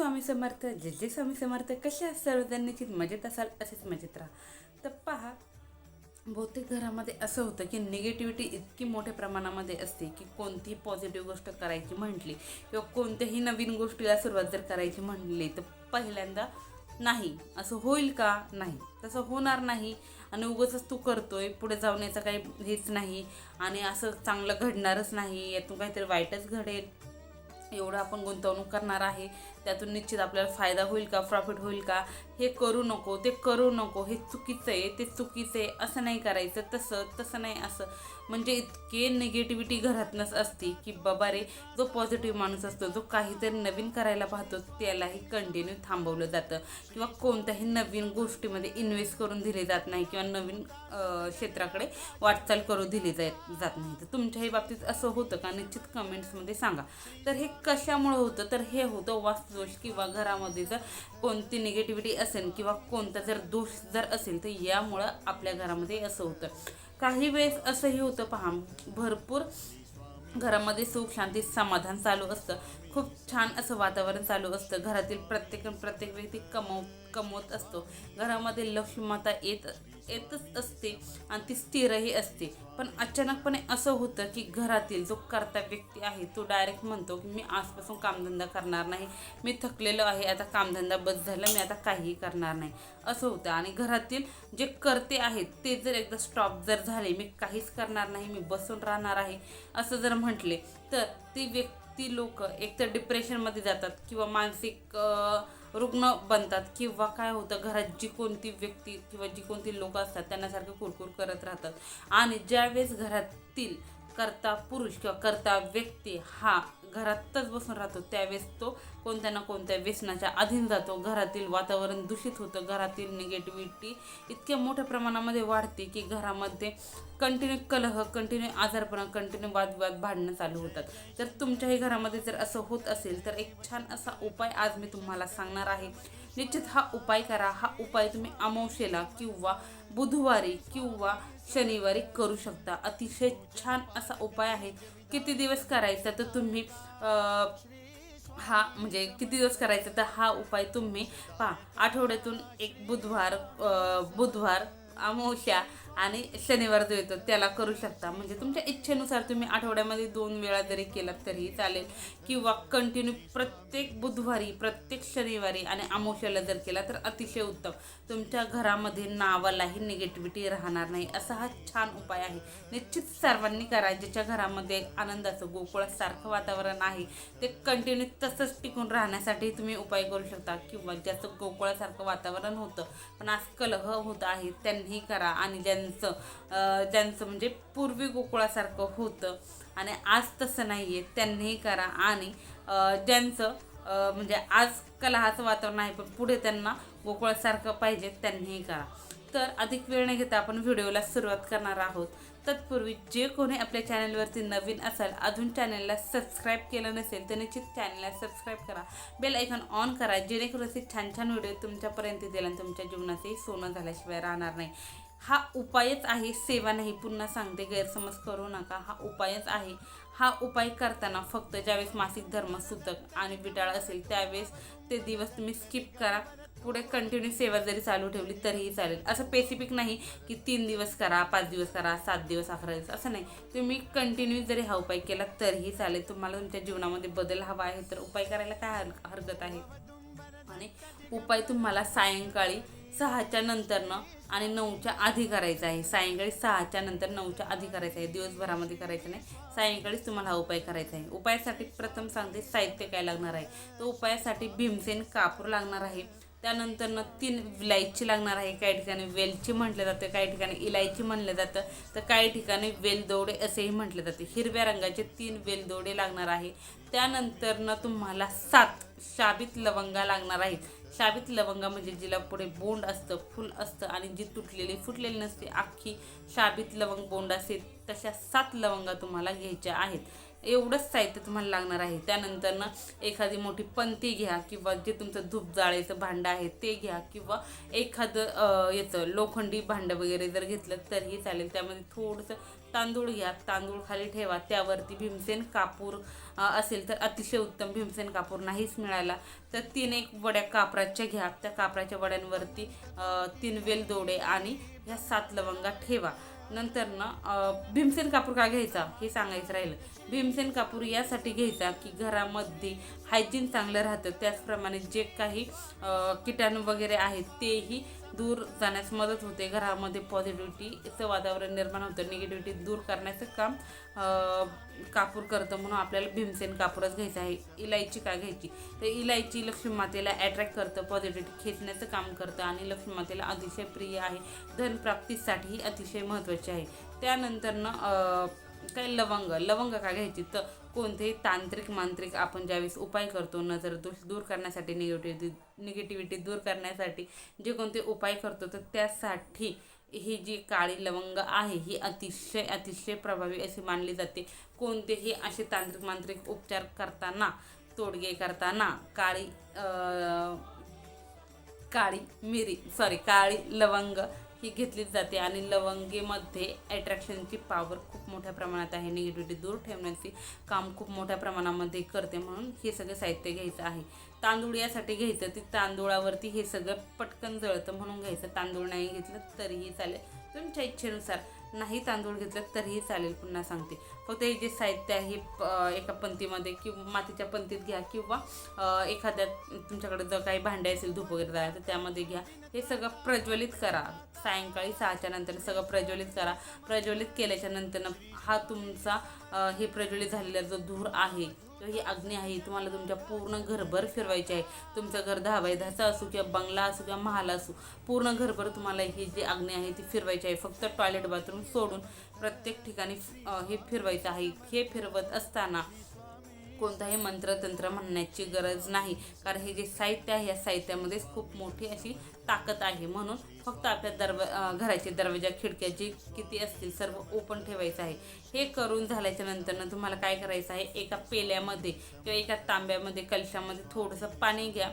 स्वामी समर्थ जे जे स्वामी समर्थ कसे सर्वजण निश्चित मजेत असाल असेच मजेत राहा. तर पहा बहुतेक घरामध्ये असं होतं की निगेटिव्हिटी इतकी मोठ्या प्रमाणामध्ये असते की कोणतीही पॉझिटिव्ह गोष्ट करायची म्हटली किंवा कोणत्याही नवीन गोष्टीला सुरुवात जर करायची म्हटली तर पहिल्यांदा नाही. असं होईल का? नाही. तसं होणार नाही. आणि उगाचच तू करतोय पुढे जाऊन याचं काही हेच नाही. आणि असं चांगलं घडणारच नाही. यातून काहीतरी वाईटच घडेल. एवढं आपण गुंतवणूक करणार आहे. त्यातून निश्चित आपल्याला फायदा होईल का प्रॉफिट होईल का हे करू नको ते करू नको हे चुकीचं आहे ते चुकीचं आहे असं नाही करायचं तसं तसं नाही असं. म्हणजे इतके निगेटिव्हिटी घरातनंच असते की बाबा रे जो पॉझिटिव्ह माणूस असतो जो काहीतरी नवीन करायला पाहतो त्यालाही कंटिन्यू थांबवलं जातं. किंवा कोणत्याही नवीन गोष्टीमध्ये इन्व्हेस्ट करून दिले जात नाही किंवा नवीन क्षेत्राकडे वाटचाल करू दिली जात जात नाही. तर तुमच्याही बाबतीत असं होतं का? निश्चित कमेंट्समध्ये सांगा. तर हे कशामुळे होतं? तर हे होतं दोष किंवा घरामध्ये जर कोणती निगेटिव्हिटी असेल किंवा कोणता जर दोष जर असेल तर यामुळं आपल्या घरामध्ये असं होतं. काही वेळेस असंही होतं पहा भरपूर घरामध्ये सुख शांती समाधान चालू असतं. खूप छान असं वातावरण चालू असतं. घरातील प्रत्येक प्रत्येक व्यक्ती कमव कमवत असतो. घरामध्ये लक्ष्मी माता येत येतच असते आणि ती स्थिरही असते. पण अचानकपणे असं होतं की घरातील जो कर्ता व्यक्ती आहे तो डायरेक्ट म्हणतो की मी आजपासून कामधंदा करणार नाही. मी थकलेलो आहे आता कामधंदा बस झालं मी आता काहीही करणार नाही. असं होतं आणि घरातील जे करते आहेत ते जर एकदा स्टॉप जर झाले मी काहीच करणार नाही मी बसून राहणार आहे असं जर म्हटले तर ती व्यक्ती ती लोक एकतर डिप्रेशनमध्ये जातात किंवा मानसिक रुग्ण बनतात किंवा काय होतं घरात जी कोणती व्यक्ती किंवा जी कोणती लोक असतात त्यांना सारखं कुरकुर करत राहतात. आणि ज्यावेळेस घरातील करता पुरुष किंवा करता व्यक्ती हा घरातच बसून राहतो. त्यावेळेस तो कोणत्या ना कोणत्या व्यसनाच्या अधीन जातो. घरातील वातावरण दूषित होतं. घरातील निगेटिव्हिटी इतक्या मोठ्या प्रमाणामध्ये वाढते की घरामध्ये कंटिन्यू कलह कंटिन्यू आजारपणा कंटिन्यू वादविवाद भांडणं चालू होतात. तर तुमच्याही घरामध्ये जर असं होत असेल तर एक छान असा उपाय आज मी तुम्हाला सांगणार आहे. निश्चित हा उपाय करा. हा उपाय तुम्ही अमावशेला किंवा बुधवारी किंवा शनिवारी करू शकता. अतिशय छान असा उपाय आहे. किती दिवस करायचा तर तुम्ही अं, हा म्हणजे किती दिवस करायचा तर हा उपाय तुम्ही पहा. आठवड्यातून एक बुधवार अं, बुधवार अमावस्या आणि शनिवार जो येतो त्याला करू शकता. म्हणजे तुमच्या इच्छेनुसार तुम्ही आठवड्यामध्ये दोन वेळा जरी केलात तरीही चालेल. किंवा कंटिन्यू प्रत्येक बुधवारी प्रत्येक शनिवारी आणि अमावस्याला जर केला तर अतिशय उत्तम. तुमच्या घरामध्ये नावालाही निगेटिव्हिटी राहणार नाही. असा हा छान उपाय आहे. निश्चित सर्वांनी करा. ज्याच्या घरामध्ये आनंदाचं गोकुळासारखं वातावरण आहे ते कंटिन्यू तसंच टिकून राहण्यासाठी तुम्ही उपाय करू शकता. किंवा ज्याचं गोकुळासारखं वातावरण होतं पण आज कलह होत आहे त्यांनीही करा. आणि ज्यांना त्यांचं ज्यांचं म्हणजे पूर्वी गोकुळासारखं होतं. आणि आज तसं नाही आहे त्यांनीही करा. आणि ज्यांचं म्हणजे आज कलहाचं वातावरण आहे पण पुढे त्यांना गोकुळासारखं पाहिजे त्यांनीही करा. तर अधिक वेळ न घेता आपण व्हिडिओला सुरुवात करणार आहोत. तत्पूर्वी जे कोणी आपल्या चॅनलवरती नवीन असाल अजून चॅनलला सबस्क्राईब केलं नसेल तर निश्चित चॅनलला सबस्क्राईब करा. बेल ऐकॉन ऑन करा जेणेकरून असे छान छान व्हिडिओ तुमच्यापर्यंत दिला आणि तुमच्या जीवनातही सोनं झाल्याशिवाय राहणार नाही. हा उपायच आहे सेवा नाही पुन्हा सांगते गैरसमज करू नका. हा उपायच आहे. हा उपाय करताना फक्त ज्यावेळेस मासिक धर्म सुतक आणि बिटाळ असेल त्यावेळेस ते दिवस तुम्ही स्किप करा. पुढे कंटिन्यू सेवा जरी चालू ठेवली तरीही चालेल. असं स्पेसिफिक नाही की तीन दिवस करा पाच दिवस करा सात दिवस अकरा दिवस असं नाही. तुम्ही कंटिन्यू जरी हा उपाय केला तरीही चालेल. तुम्हाला तुमच्या जीवनामध्ये बदल हवा आहे तर उपाय करायला काय हर हरकत आहे? आणि उपाय तुम्हाला सायंकाळी सहाच्या नंतरनं आणि नऊच्या आधी करायचं आहे. सायंकाळी सहाच्या नंतर नऊच्या आधी करायचं आहे. दिवसभरामध्ये करायचं नाही. सायंकाळीच तुम्हाला हा उपाय करायचा आहे. उपायासाठी प्रथम सांगते साहित्य काय लागणार आहे? तर उपायासाठी भीमसेन कापूर लागणार आहे. त्यानंतरनं तीन विलायची लागणार आहे. काही ठिकाणी वेलची म्हटलं जातं काही ठिकाणी इलायची म्हणलं जातं. तर काही ठिकाणी वेलदोडे असेही म्हटले जाते. हिरव्या रंगाचे तीन वेलदोडे लागणार आहे. त्यानंतरनं तुम्हाला सात शाबित लवंगा लागणार आहेत. शाबीत लवंगा म्हणजे जिला पुढे बोंड असतं फुल असतं आणि जी तुटलेली फुटलेली नसते अख्खी शाबीत लवंग बोंड असेल तशा सात लवंगा तुम्हाला घ्यायच्या आहेत. एवढंच साहित्य तुम्हाला लागणार आहे. त्यानंतरनं एखादी मोठी पंती घ्या किंवा जे तुमचं धूप जाळायचं भांडं आहे ते घ्या किंवा एखादं याचं लोखंडी भांडं वगैरे जर घेतलं तरीही चालेल. त्यामध्ये थोडंसं तांदूळ घ्या. तांदूळ खाली ठेवा. त्यावरती भीमसेन कापूर असेल तर अतिशय उत्तम भीमसेन कापूर नाहीच मिळाला तर तीन एक वड्या कापराच्या घ्या. त्या कापराच्या वड्यांवरती तीन वेल दोडे आणि ह्या सात लवंगा ठेवा. नंतर ना भीमसेन कापूर का घ्यायचा? हे सांगायचं राहिलं. भीमसेन कापूर यासाठी घ्यायचा की घरामध्ये हायजीन चांगलं राहतं. त्याचप्रमाणे जे काही किटाणू वगैरे आहेत तेही दूर जाण्यास मदत होते. घरामध्ये पॉझिटिव्हिटीचं वातावरण निर्माण होतं. निगेटिव्हिटी दूर करण्याचं काम कापूर करतं म्हणून आपल्याला भीमसेन कापूरच घ्यायचं आहे. इलायची का घ्यायची? तर इलायची लक्ष्मी मातेला अट्रॅक्ट करतं पॉझिटिव्हिटी खेचण्याचं काम करतं आणि लक्ष्मी मातेला अतिशय प्रिय आहे. धनप्राप्तीसाठीही अतिशय महत्त्वाची आहे. त्यानंतरनं काय लवंग? लवंग का घ्यायची? तर कोणतेही तांत्रिक मांत्रिक आपण ज्यावेळेस उपाय करतो नजर दोष दूर करण्यासाठी निगेटिव्हिटी निगेटिव्हिटी दूर करण्यासाठी जे कोणते उपाय करतो तर त्यासाठी ही जी काळी लवंग आहे ही अतिशय अतिशय प्रभावी अशी मानली जाते. कोणतेही असे तांत्रिक मांत्रिक उपचार करताना तोडगे करताना काळी काळी मिरी सॉरी काळी लवंग ही घेतलीच जाते आणि लवंगेमध्ये अट्रॅक्शनची पॉवर खूप मोठ्या प्रमाणात आहे. निगेटिव्हिटी दूर ठेवण्याचे काम खूप मोठ्या प्रमाणामध्ये करते म्हणून हे सगळं साहित्य घ्यायचं आहे. तांदूळ यासाठी घ्यायचं ते तांदूळावरती हे सगळं पटकन जळतं म्हणून घ्यायचं. तांदूळ नाही घेतलं तरीही चालेल. तुमच्या इच्छेनुसार नाही तांदूळ घेतलं तरीही चालेल पुन्हा सांगते. फक्त हे जे साहित्य आहे प- एका पंतीमध्ये किंवा मातीच्या पंतीत घ्या किंवा एखाद्या तुमच्याकडे जर काही भांडे असेल धूप वगैरे जायला तर त्यामध्ये घ्या. हे सगळं प्रज्वलित करा. सायंकाळी सहाच्या नंतर सगळं प्रज्वलित करा. प्रज्वलित केल्याच्यानंतर हा तुमचा हे प्रज्वलित झालेला जो धूर आहे किंवा ही अग्नी आहे. तुम्हाला तुमच्या पूर्ण घरभर फिरवायची आहे. तुमचं घर दहा बाय दहाचं असू किंवा बंगला असू किंवा महाल असू पूर्ण घरभर तुम्हाला ही जी अग्नी आहे ती फिरवायची आहे. फक्त टॉयलेट बाथरूम सोडून प्रत्येक ठिकाणी हे फिरवायचं आहे. हे फिरवत असताना कोणताही मंत्रतंत्र म्हणण्याची गरज नाही. कारण हे जे साहित्य आहे या साहित्यामध्येच खूप मोठी अशी ताकद आहे. म्हणून फक्त आपल्या दरवा घराचे दरवाजा खिडक्या किती असतील सर्व ओपन ठेवायचं आहे. हे करून झाल्याच्या नंतरनं तुम्हाला काय करायचं आहे? एका पेल्यामध्ये किंवा एका तांब्यामध्ये कलशामध्ये थोडंसं पाणी घ्या.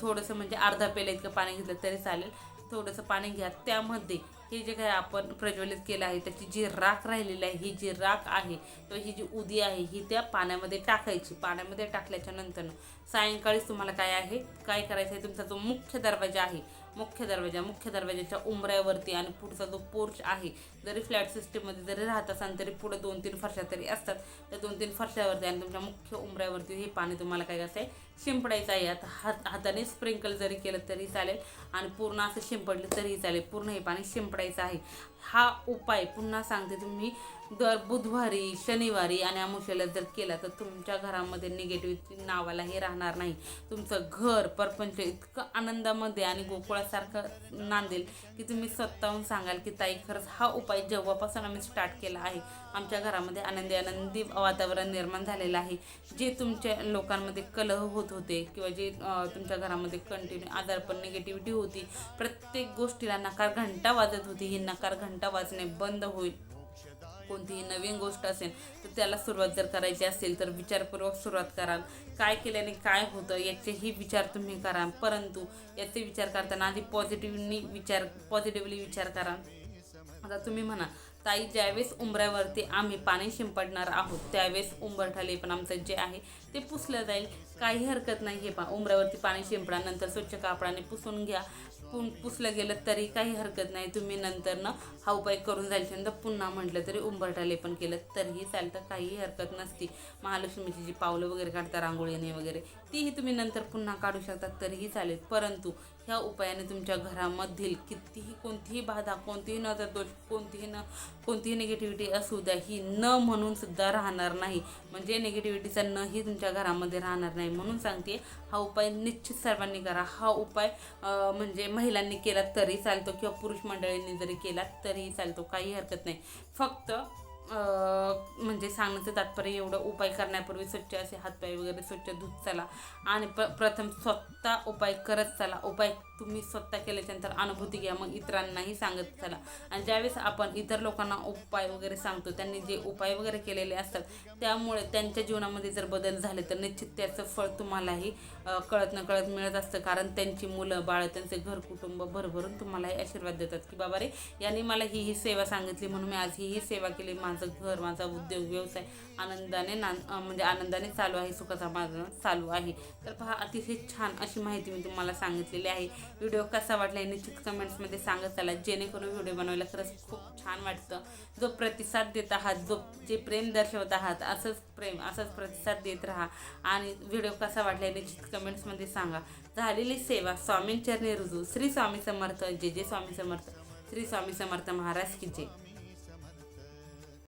थोडंसं म्हणजे अर्धा पेल्या इतकं पाणी घेतलं तरी चालेल. थोडंसं पाणी घ्या. त्यामध्ये हे जे काही आपण प्रज्वलित केलं आहे त्याची जी राख राहिलेली आहे ही जी राख आहे किंवा ही जी उदी आहे ही त्या पाण्यामध्ये टाकायची. पाण्यामध्ये टाकल्याच्या नंतर सायंकाळीच तुम्हाला काय आहे? काय करायचं आहे? तुमचा जो मुख्य दरवाजा आहे मुख्य दरवाजा मुख्य दरवाजाच्या उंबऱ्यावरती आणि पुढचा जो पोर्च आहे जरी फ्लॅट सिस्टीममध्ये जरी राहत असाल तरी पुढे दोन तीन फरशा तरी असतात. त्या दोन तीन फरशावरती आणि तुमच्या मुख्य उंबऱ्यावरती हे पाणी तुम्हाला काय करायचं आहे शिंपडायचं आहे. आता हात हाताने स्प्रिंकल जरी केलं तरी चालेल आणि पूर्ण असं शिंपडलं तरीही चालेल. पूर्ण हे पाणी शिंपडायचं आहे. हा उपाय पुन्हा सांगते तुम्ही. दर बुधवारी शनिवारी आणि अमुषेला जर केला तर तुमच्या घरामध्ये निगेटिव्हिटी नावाला हे राहणार नाही. तुमचं घर परपंच इतकं आनंदामध्ये आणि गोकुळासारखं नांदेल की तुम्ही स्वतःहून सांगाल की ताई खरंच हा उपाय जेव्हापासून आम्ही स्टार्ट केला आहे आमच्या घरामध्ये आनंदी आनंदी वातावरण निर्माण झालेलं आहे. जे तुमच्या लोकांमध्ये कलह होत होते किंवा जे तुमच्या घरामध्ये कंटिन्यू आजारपण निगेटिव्हिटी होती प्रत्येक गोष्टीला नकार घंटा वाजत होती. ही नकार घंटा वाजणे बंद होईल. कोणतीही नवीन गोष्ट असेल तर त्याला सुरुवात जर करायची असेल तर विचारपूर्वक सुरुवात कराल. काय केल्याने काय होतं याचेही विचार तुम्ही करा. परंतु याचे विचार करताना आधी पॉझिटिव्हनी विचार पॉझिटिव्हली विचार करा. आता तुम्ही म्हणा ताई ज्यावेळेस उंबऱ्यावरती आम्ही पाणी शिंपडणार आहोत त्यावेळेस उंबरठाले पण आमचं जे आहे ते पुसलं जाईल. काही हरकत नाही. हे पा उंबऱ्यावरती पाणी शिंपडा नंतर स्वच्छ कापडाने पुसून घ्या. पुन पुसलं गेलं तरी काही हरकत नाही. तुम्ही नंतर ना हा उपाय करून जायच्यानंतर पुन्हा म्हटलं तरी उंबरटाले पण केलं तरीही चालतं. काहीही हरकत नसती. महालक्ष्मीची जी पावलं वगैरे काढता रांगोळीने वगैरे तीही तुम्ही नंतर पुन्हा काढू शकता तरीही चालेल. परंतु ह्या उपायाने तुमच्या घरामधील कितीही कोणतीही बाधा कोणतीही नजर दोष कोणतीही न कोणतीही निगेटिव्हिटी असू द्या ही न म्हणून सुद्धा राहणार नाही. म्हणजे निगेटिव्हिटीचा न ही तुमच्या घरामध्ये राहणार नाही म्हणून सांगते हा उपाय निश्चित सर्वांनी करा. हा उपाय म्हणजे महिलांनी केला तरी चालतो किंवा पुरुष मंडळींनी जरी केला तरीही चालतो काही हरकत नाही. फक्त म्हणजे सांगण्याचं तात्पर्य एवढं उपाय करण्यापूर्वी स्वच्छ असे हातपाय वगैरे स्वच्छ धुत चला. आणि प प्रथम स्वतः उपाय करत चला. उपाय तुम्ही स्वतः केल्याच्यानंतर अनुभूती घ्या मग इतरांनाही सांगत चला. आणि ज्यावेळेस आपण इतर लोकांना उपाय वगैरे सांगतो त्यांनी जे उपाय वगैरे केलेले असतात त्यामुळे त्यांच्या जीवनामध्ये जर बदल झाले तर निश्चित त्याचं फळ तुम्हालाही कळत न कळत मिळत असतं. कारण त्यांची मुलं बाळ त्यांचे घर कुटुंब भरभरून तुम्हालाही आशीर्वाद देतात की बाबा रे यांनी मला ही ही सेवा सांगितली म्हणून मी आज ही ही सेवा केली. माझं घर माझा उद्योग व्यवसाय आनंदाने ना म्हणजे आनंदाने चालू आहे सुखाचा माझा चालू आहे. तर पहा अतिशय छान अशी माहिती मी तुम्हाला सांगितलेली आहे. व्हिडिओ कसा वाटला हे निश्चित कमेंट्समध्ये सांगत चला जेणेकरून व्हिडिओ बनवायला खरंच खूप छान वाटतं. जो प्रतिसाद देत आहात जो जे प्रेम दर्शवत आहात असंच प्रेम असंच प्रतिसाद देत राहा. आणि व्हिडिओ कसा वाटला हे निश्चित कमेंट्समध्ये सांगा. झालेली सेवा स्वामींचरणी रुजू. श्री स्वामी समर्थ. जे जे स्वामी समर्थ. श्री स्वामी समर्थ महाराज की जय.